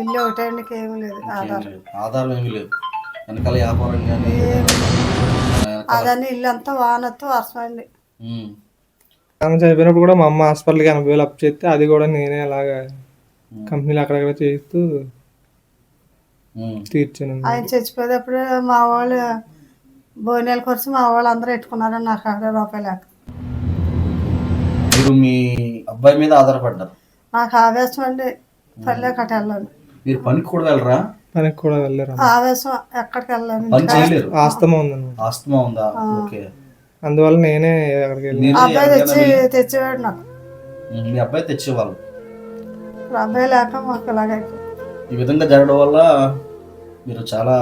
ఇల్లు ఒకటానికి ఏమీ లేదు ఆధారం. ఆధారం ఏమీ లేదు. వెనకాల వ్యాపారం కానీ అదని ఇల్లు అంతా వానొత్తు వర్షం అండి. ఆమె చనిపోయినప్పుడు కూడా మా అమ్మ హాస్పిటల్కి ఎనభై వేలు అప్ చేస్తే అది కూడా నేనే అలాగా కంపెనీలు అక్కడక్కడ చేస్తూ తీర్చాను ఆయన చచ్చిపోయేటప్పుడు మా వాళ్ళు భోజనాల ఖర్చు మా వాళ్ళు అందరూ పెట్టుకున్నారు నాకు అక్కడ రూపాయలు లేక మీరు మీ అబ్బాయి మీద ఆధారపడ్డారు? నాకు ఆవేశం అండి. పల్లె కట్ట వెళ్ళాను మీరు పనికి కూడా వెళ్ళరా? పనికి కూడా వెళ్ళారు? ఆవేశం ఎక్కడికి వెళ్ళాను పని చేయలేరు ఆస్తమా ఉందన్న. ఆస్తమా ఉందా? ఓకే. అందువల్ల నేనే అక్కడికి వెళ్ళి అబ్బాయి తెచ్చి తెచ్చేవాడు నాకు. మీ అబ్బాయి తెచ్చేవాళ్ళు? అబ్బాయి లేక మాకు ఇలాగే ఈ విధంగా జరగడం వల్ల మీరు చాలా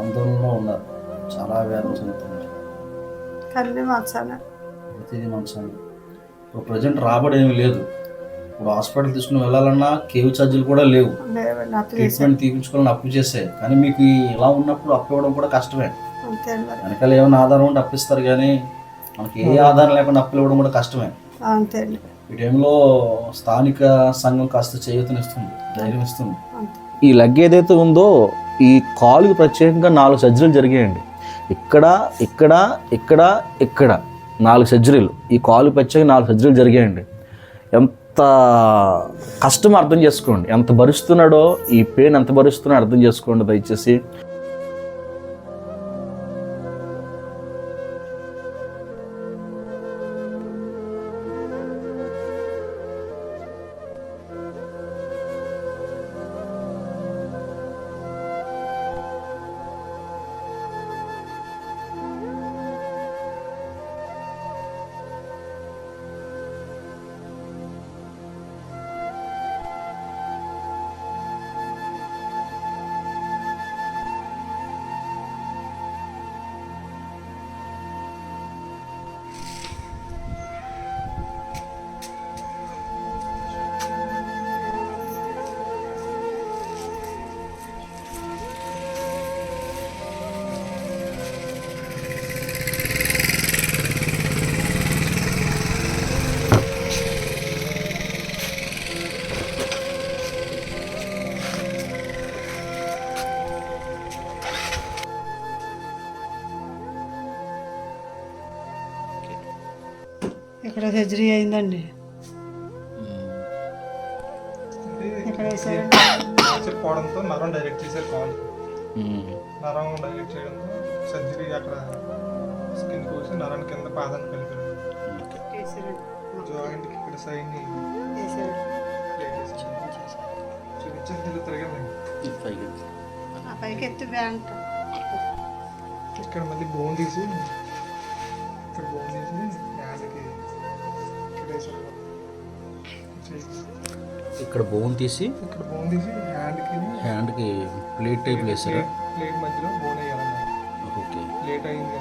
ఆందోళనలో ఉన్నారు. చాలా వేదన చెందుతున్నారు. కన్నీ మచ్చాను ప్రతిదీ ఇప్పుడు ప్రజెంట్ రాబడి ఏమీ లేదు. ఇప్పుడు హాస్పిటల్ తీసుకుని వెళ్ళాలన్నా కేవ్ ఛార్జీలు కూడా లేవు. ట్రీట్మెంట్ తీపించుకోవాలని అప్పు చేసాయి కానీ మీకు ఇలా ఉన్నప్పుడు అప్పు ఇవ్వడం కూడా కష్టమే. వెనకాల ఏమైనా ఆధారం ఉంటే అప్పిస్తారు కానీ మనకి ఏ ఆధారం లేకుండా అప్పులు ఇవ్వడం కూడా కష్టమే. అంతే ఈ టైంలో స్థానిక సంఘం కాస్త చేయూతనిస్తుంది ధైర్యం ఇస్తుంది. ఈ లెగ్ ఏదైతే ఉందో ఈ కాలుకి ప్రత్యేకంగా నాలుగు సర్జరీలు జరిగాయండి. ఇక్కడ ఇక్కడ ఇక్కడ ఇక్కడ నాలుగు సర్జరీలు. ఈ కాలు ప్రత్యేకంగా నాలుగు సర్జరీలు జరిగాయండి. ఎంత ఎంత కష్టం అర్థం చేసుకోండి. ఎంత భరిస్తున్నాడో ఈ పెయిన్ ఎంత భరిస్తున్నాడో అర్థం చేసుకోండి దయచేసి. ఇక్కడ సర్జరీ అయిందండి? ఇక్కడ నరం డైరెక్ట్ చేశారు నరం డైరెక్ట్ చేయడంతో సర్జరీ అక్కడ స్కిన్ కోసి నరం కింద పాదాన్ని కలిపారు. ఇక్కడ ఎత్తి బ్యాంక్. ఇక్కడ మళ్ళీ బోన్ తీసి ఇక్కడ బోన్ తీసి ఇక్కడ బోన్ తీసి ఇక్కడ బోన్ తీసి హ్యాండ్కి హ్యాండ్కి ప్లేట్ టైప్ వేసారా ప్లేట్ మధ్యలో బోన్ వేయాలన్నారు ఓకే. లేట్ అయింది.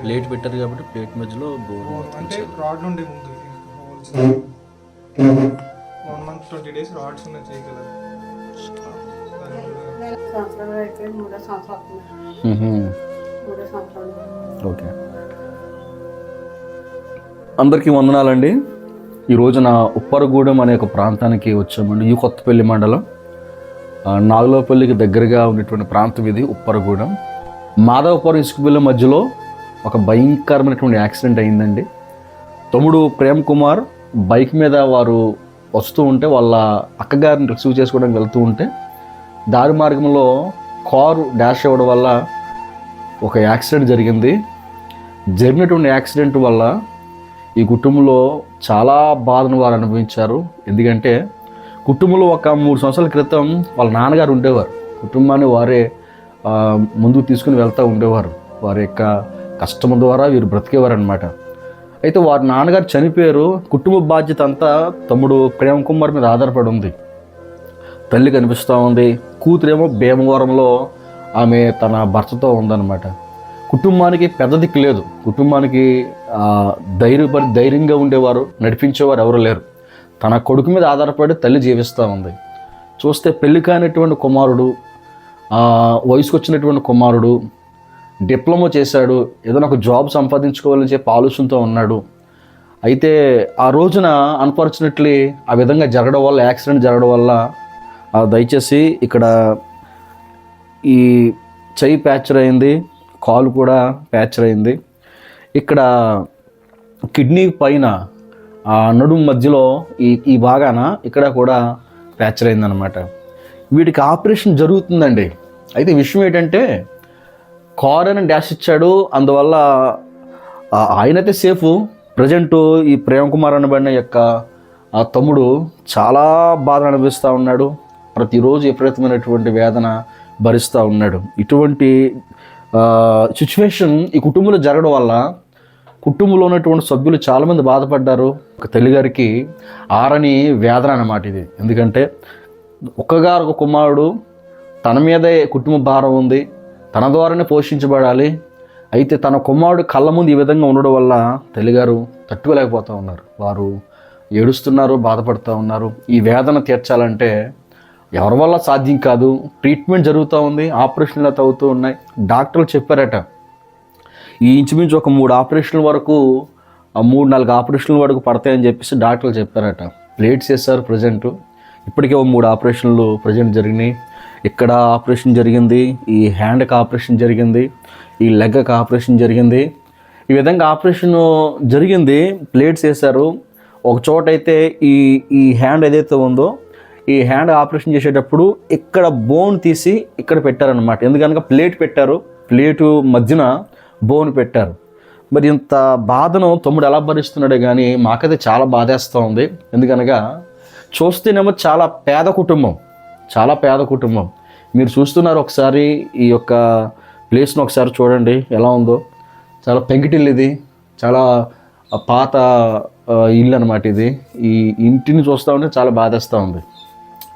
ప్లేట్ పెట్టారు కాబట్టి ప్లేట్ మధ్యలో బోన్ అంటే రాడ్లు ఉండే ముందు one month twenty days rods ఉన్నాయి చేయగలరు. ఓకే. అందరికీ వందనాలండి. ఈ రోజున ఉప్పరగూడెం అనే ఒక ప్రాంతానికి వచ్చామండి. ఈ కొత్తపల్లి మండలం. నాగులపల్లికి దగ్గరగా ఉన్నటువంటి ప్రాంతం ఇది ఉప్పరగూడెం. మాధవపురం ఇసుకపల్లి మధ్యలో ఒక భయంకరమైనటువంటి యాక్సిడెంట్ అయిందండి. తమ్ముడు ప్రేమ్ కుమార్ బైక్ మీద వారు వస్తూ ఉంటే వాళ్ళ అక్కగారిని రిసీవ్ చేసుకోవడానికి వెళ్తూ ఉంటే దారి మార్గంలో కారు డాష్ అవ్వడం వల్ల ఒక యాక్సిడెంట్ జరిగింది. జరిగినటువంటి యాక్సిడెంట్ వల్ల ఈ కుటుంబంలో చాలా బాధను వారు అనుభవించారు. ఎందుకంటే కుటుంబంలో ఒక మూడు సంవత్సరాల క్రితం వాళ్ళ నాన్నగారు ఉండేవారు. కుటుంబాన్ని వారే ముందుకు తీసుకుని వెళ్తూ ఉండేవారు. వారి యొక్క కష్టం ద్వారా వీరు బ్రతికేవారు అనమాట అయితే వారి నాన్నగారు చనిపోయారు. కుటుంబ బాధ్యత అంతా తమ్ముడు ప్రేమ్ కుమార్ మీద ఆధారపడి ఉంది. తల్లి కనిపిస్తూ ఉంది. కూతురేమో భీమవరంలో ఆమె తన భర్తతో ఉందన్నమాట. కుటుంబానికి పెద్ద దిక్కు లేదు. కుటుంబానికి ధైర్యపడి ధైర్యపరి ధైర్యంగా ఉండేవారు నడిపించేవారు ఎవరు లేరు. తన కొడుకు మీద ఆధారపడి తల్లి జీవిస్తూ ఉంది. చూస్తే పెళ్ళి కానిటువంటి కుమారుడు వయసుకు వచ్చినటువంటి కుమారుడు డిప్లొమా చేశాడు ఏదైనా ఒక జాబ్ సంపాదించుకోవాలని చెప్పి ఆలోచనతో ఉన్నాడు. అయితే ఆ రోజున అన్ఫార్చునేట్లీ ఆ విధంగా జరగడం వల్ల యాక్సిడెంట్ జరగడం వల్ల దయచేసి ఇక్కడ ఈ చెయ్యి ప్యాచర్ అయింది. కాలు కూడా ప్యాచర్ అయింది. ఇక్కడ కిడ్నీ పైన ఆ నడుము మధ్యలో ఈ ఈ భాగాన ఇక్కడ కూడా ప్యాచర్ అయిందనమాట వీటికి ఆపరేషన్ జరుగుతుందండి. అయితే విషయం ఏంటంటే కార్ అని డాష్ ఇచ్చాడు. అందువల్ల ఆయనైతే సేఫ్. ప్రజెంట్ ఈ ప్రేమ్ కుమార్ అనబడిన యొక్క ఆ తమ్ముడు చాలా బాధ అనిపిస్తూ ఉన్నాడు. ప్రతిరోజు విపరీతమైనటువంటి వేదన భరిస్తూ ఉన్నాడు. ఇటువంటి సిచ్యువేషన్ ఈ కుటుంబంలో జరగడం వల్ల కుటుంబంలో ఉన్నటువంటి సభ్యులు చాలామంది బాధపడ్డారు. ఒక తల్లిగారికి ఆరని వేదన అన్నమాట ఇది. ఎందుకంటే ఒక్కగారు ఒక కుమారుడు తన మీదే కుటుంబ భారం ఉంది. తన ద్వారానే పోషించబడాలి. అయితే తన కుమారుడు కళ్ళ ముందు ఈ విధంగా ఉండడం వల్ల తల్లిగారు తట్టుకోలేకపోతూ ఉన్నారు. వారు ఏడుస్తున్నారు బాధపడుతూ ఉన్నారు. ఈ వేదన తీర్చాలంటే ఎవరి వల్ల సాధ్యం కాదు? ట్రీట్మెంట్ జరుగుతూ ఉంది ఆపరేషన్లు అయితే అవుతూ ఉన్నాయి. డాక్టర్లు చెప్పారట ఈ ఇంచుమించు ఒక మూడు ఆపరేషన్ల వరకు మూడు నాలుగు ఆపరేషన్ల వరకు పడతాయని చెప్పేసి డాక్టర్లు చెప్పారట. ప్లేట్స్ చేశారు ప్రజెంట్. ఇప్పటికే ఓ మూడు ఆపరేషన్లు ప్రజెంట్ జరిగినాయి. ఇక్కడ ఆపరేషన్ జరిగింది ఈ హ్యాండ్కి ఆపరేషన్ జరిగింది ఈ లెగ్కి ఆపరేషన్ జరిగింది. ఈ విధంగా ఆపరేషన్ జరిగింది ప్లేట్స్ వేశారు. ఒక చోట అయితే ఈ ఈ హ్యాండ్ ఏదైతే ఉందో ఈ హ్యాండ్ ఆపరేషన్ చేసేటప్పుడు ఇక్కడ బోన్ తీసి ఇక్కడ పెట్టారనమాట ఎందుకనగా ప్లేట్ పెట్టారు. ప్లేటు మధ్యన బోన్ పెట్టారు. మరి ఇంత బాధను తమ్ముడు ఎలా భరిస్తున్నాడే కానీ మాకైతే చాలా బాధేస్తూ ఉంది. ఎందుకనగా చూస్తేనేమో చాలా పేద కుటుంబం. చాలా పేద కుటుంబం. మీరు చూస్తున్నారు ఒకసారి ఈ యొక్క ప్లేస్ను ఒకసారి చూడండి. ఎలా ఉందో. చాలా పెంకిటిల్లు ఇది. చాలా పాత ఇల్లు అనమాట ఇది. ఈ ఇంటిని చూస్తూ ఉంటే చాలా బాధేస్తూ ఉంది.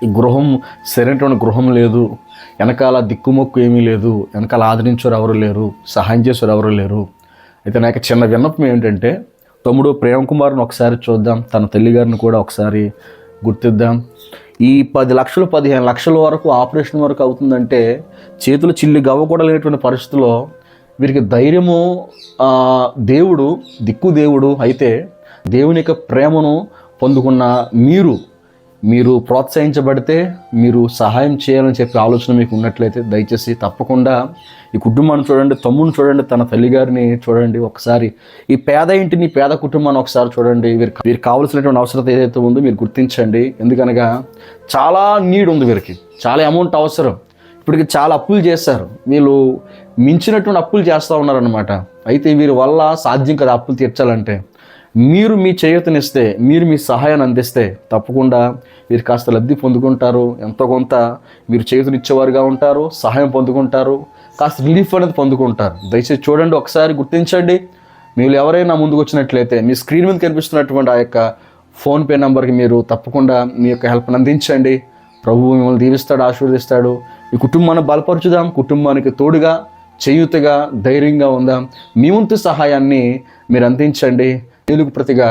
గృహం సరైనటువంటి గృహం లేదు. వెనకాల దిక్కుమొక్కు ఏమీ లేదు. వెనకాల ఆదరించారు ఎవరు లేరు. సహాయం చేసారు ఎవరు లేరు. అయితే నాకు చిన్న విన్నపం ఏంటంటే తమ్ముడు ప్రేమ్ కుమార్ని ఒకసారి చూద్దాం. తన తల్లిగారిని కూడా ఒకసారి గుర్తిద్దాం. ఈ పది లక్షలు పదిహేను లక్షల వరకు ఆపరేషన్ వరకు అవుతుందంటే చేతులు చిల్లి గవ్వ కూడా లేనటువంటి పరిస్థితుల్లో వీరికి ధైర్యము దేవుడు దిక్కు దేవుడు అయితే దేవుని యొక్క ప్రేమను పొందుకున్న మీరు మీరు ప్రోత్సహించబడితే మీరు సహాయం చేయాలని చెప్పి ఆలోచన మీకు ఉన్నట్లయితే దయచేసి తప్పకుండా ఈ కుటుంబాన్ని చూడండి తమ్ముని చూడండి తన తల్లిగారిని చూడండి ఒకసారి ఈ పేద ఇంటిని పేద కుటుంబాన్ని ఒకసారి చూడండి. వీరికి వీరికి కావాల్సినటువంటి అవసరం ఏదైతే ఉందో మీరు గుర్తించండి. ఎందుకనగా చాలా నీడ్ ఉంది వీరికి. చాలా అమౌంట్ అవసరం. ఇప్పటికి చాలా అప్పులు చేశారు. వీళ్ళు మించినటువంటి అప్పులు చేస్తూ ఉన్నారనమాట అయితే వీరి వల్ల సాధ్యం కదా అప్పులు తీర్చాలంటే. మీరు మీ చేయూతనిస్తే మీరు మీ సహాయాన్ని అందిస్తే తప్పకుండా మీరు కాస్త లబ్ధి పొందుకుంటారు. ఎంతో కొంత మీరు చేతునిచ్చేవారుగా ఉంటారు సహాయం పొందుకుంటారు కాస్త రిలీఫ్ అనేది పొందుకుంటారు. దయచేసి చూడండి ఒకసారి గుర్తించండి. మీరు ఎవరైనా ముందుకు వచ్చినట్లయితే మీ స్క్రీన్ మీద కనిపిస్తున్నటువంటి ఆ యొక్క ఫోన్పే నెంబర్కి మీరు తప్పకుండా మీ యొక్క హెల్ప్ని అందించండి. ప్రభువు మిమ్మల్ని దీవిస్తాడు ఆశీర్వదిస్తాడు. ఈ కుటుంబాన్ని బలపరచుదాం కుటుంబానికి తోడుగా చేయూతగా ధైర్యంగా ఉందాం. మీ వంతు సహాయాన్ని మీరు అందించండి. తెలుగు ప్రతిగా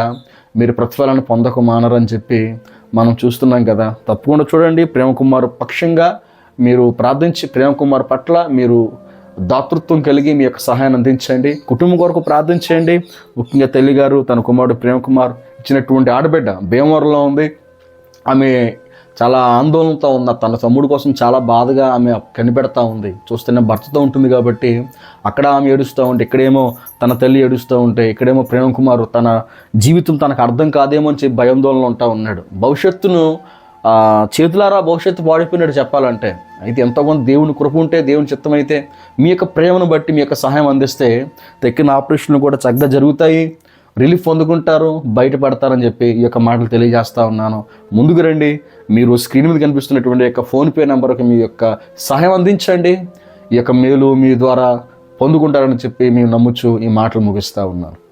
మీరు ప్రతిఫలాన్ని పొందక మానరని చెప్పి మనం చూస్తున్నాం కదా. తప్పకుండా చూడండి. ప్రేమకుమార్ పక్షంగా మీరు ప్రార్థించి ప్రేమకుమార్ పట్ల మీరు దాతృత్వం కలిగి మీ యొక్క సహాయాన్ని అందించండి. కుటుంబం కొరకు ప్రార్థించండి. ముఖ్యంగా తల్లిగారు తన కుమారుడు ప్రేమకుమార్ ఇచ్చినటువంటి ఆడబిడ్డ భీమవరంలో ఉంది. ఆమె చాలా ఆందోళనతో ఉన్న తన తమ్ముడు కోసం చాలా బాధగా ఆమె కనిపెడతా ఉంది. చూస్తేనే భర్తతో ఉంటుంది కాబట్టి అక్కడ ఆమె ఏడుస్తూ ఉంటే ఇక్కడేమో తన తల్లి ఏడుస్తూ ఉంటే ఇక్కడేమో ప్రేమ్ కుమార్ తన జీవితం తనకు అర్థం కాదేమో అని చెప్పి భయాందోళన ఉంటా ఉన్నాడు. భవిష్యత్తును చేతులారా భవిష్యత్తు పాడిపోయినాడు చెప్పాలంటే. అయితే ఎంతో కొంత దేవుని కృప ఉంటే దేవుని చిత్తం అయితే మీ యొక్క ప్రేమను బట్టి మీ యొక్క సహాయం అందిస్తే తెక్కిన ఆపరేషన్లు కూడా చక్కగా జరుగుతాయి. రిలీఫ్ పొందుకుంటారు బయటపడతారని చెప్పి ఈ యొక్క మాటలు తెలియజేస్తా ఉన్నాను. ముందుకు రండి. మీరు స్క్రీన్ మీద కనిపిస్తున్నటువంటి యొక్క ఫోన్పే నెంబర్కి మీ యొక్క సహాయం అందించండి. ఈ యొక్క మేలు మీ ద్వారా పొందుకుంటారని చెప్పి మేము నమ్ముచ్చు ఈ మాటలు ముగిస్తూ ఉన్నాను.